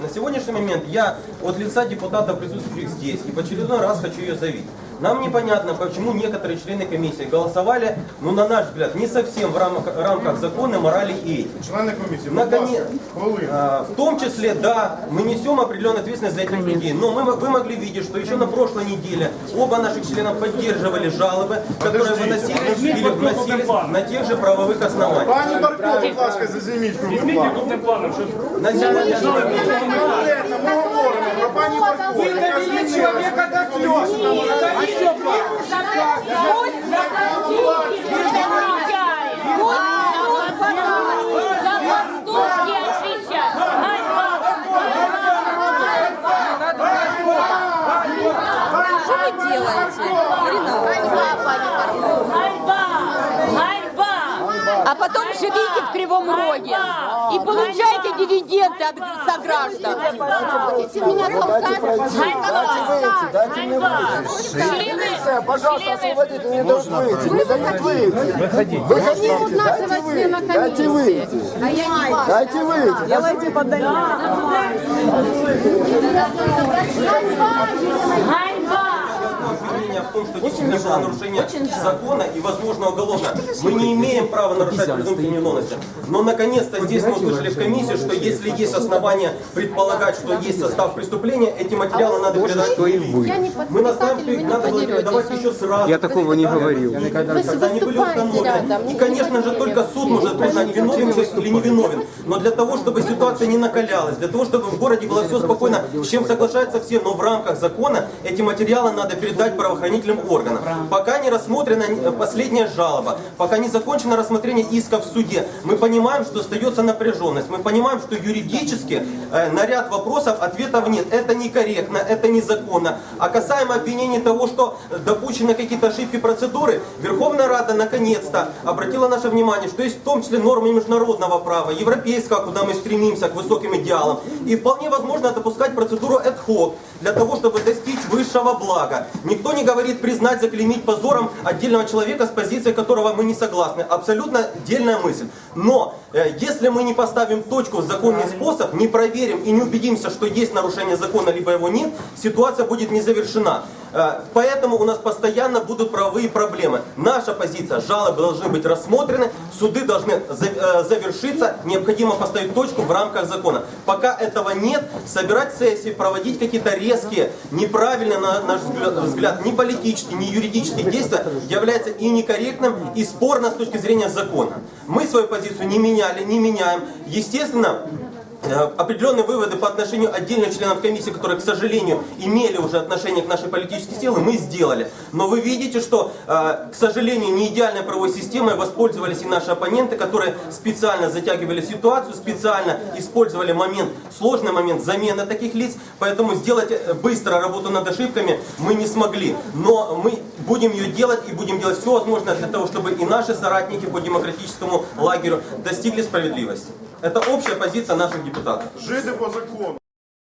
На сегодняшний момент я от лица депутата присутствующих здесь, и в очередной раз хочу ее заявить. Нам непонятно, почему некоторые члены комиссии голосовали, ну, на наш взгляд, не совсем в рамках, рамках закона, морали и этики. Члени комісії, будь Наконец, ласка, хвилину. а, в том числе, да, мы несем определенную ответственность за этих людей. Но мы, вы могли видеть, что еще на прошлой неделе оба наших члена поддерживали жалобы, которые Подождите, выносились или вносились на тех же правовых основаниях. Пані Барко, будь ласка, зазіміть кругом плану. крупним планом, що На сегодняшний момент Конкретно ми говоримо про пані Барко, яка звільнилася. А что Что вы делаете, Ирина? А потом живите в Кривом Роге и получайте дивиденды от сограждан. Милиция, пожалуйста, освободите, не дают выйти, не дают выйти. Выходите. Дайте выйти. Дайте выйти. Дайте выйти. Обвинение в том, что действительно было нарушение закона и, возможно, уголовно. Мы не имеем права нарушать презумпцию невиновности. Но, наконец-то, здесь мы услышали в комиссии, что если есть основания предполагать, что есть состав преступления, эти материалы надо передать. Мы настаиваем, что их надо было передавать еще сразу. Я такого не говорил. Когда они были установлены. И, конечно же, только суд может признать, виновен или не виновен. Но для того, чтобы ситуация не накалялась, для того, чтобы в городе было все спокойно, с чем соглашаются все, но в рамках закона эти материалы надо передать правоохранительным органам. Пока не рассмотрена э, последняя жалоба, пока не закончено рассмотрение иска в суде, мы понимаем, что остается напряженность. Мы понимаем, что юридически э, на ряд вопросов ответов нет. Это некорректно, это незаконно. А касаемо обвинений того, что допущены какие-то ошибки процедуры, Верховная Рада наконец-то обратила наше внимание, что есть в том числе нормы международного права, европейского, куда мы стремимся к высоким идеалам. И вполне возможно допускать процедуру ad hoc для того, чтобы достичь высшего блага. Никто не говорит признать, заклеймить позором отдельного человека, с позицией которого мы не согласны. Абсолютно отдельная мысль. Но э, если мы не поставим точку в законный способ, не проверим и не убедимся, что есть нарушение закона, либо его нет, ситуация будет не завершена. Э, Поэтому у нас постоянно будут правовые проблемы. Наша позиция, жалобы должны быть рассмотрены, суды должны э, завершиться, необходимо поставить точку в рамках закона. Пока этого нет, собирать сессии, проводить какие-то резкие, неправильные, на наш взгляд- ни политические, ни юридические действия является и некорректным, и спорно с точки зрения закона. Мы свою позицию не меняли, не меняем. Естественно, определенные выводы по отношению отдельных членов комиссии, которые, к сожалению, имели уже отношение к нашей политической силе, мы сделали. Но вы видите, что, э, к сожалению, не идеальной правовой системой воспользовались и наши оппоненты, которые специально затягивали ситуацию, специально использовали момент, сложный момент замены таких лиц, поэтому сделать э, быстро работу над ошибками мы не смогли. Но мы будем ее делать и будем делать все возможное для того, чтобы и наши соратники по демократическому лагерю достигли справедливости. Это общая позиция наших депутатов. Жити по закону.